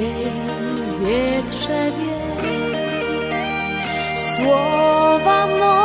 wieje, wietrze wie, słowa moje.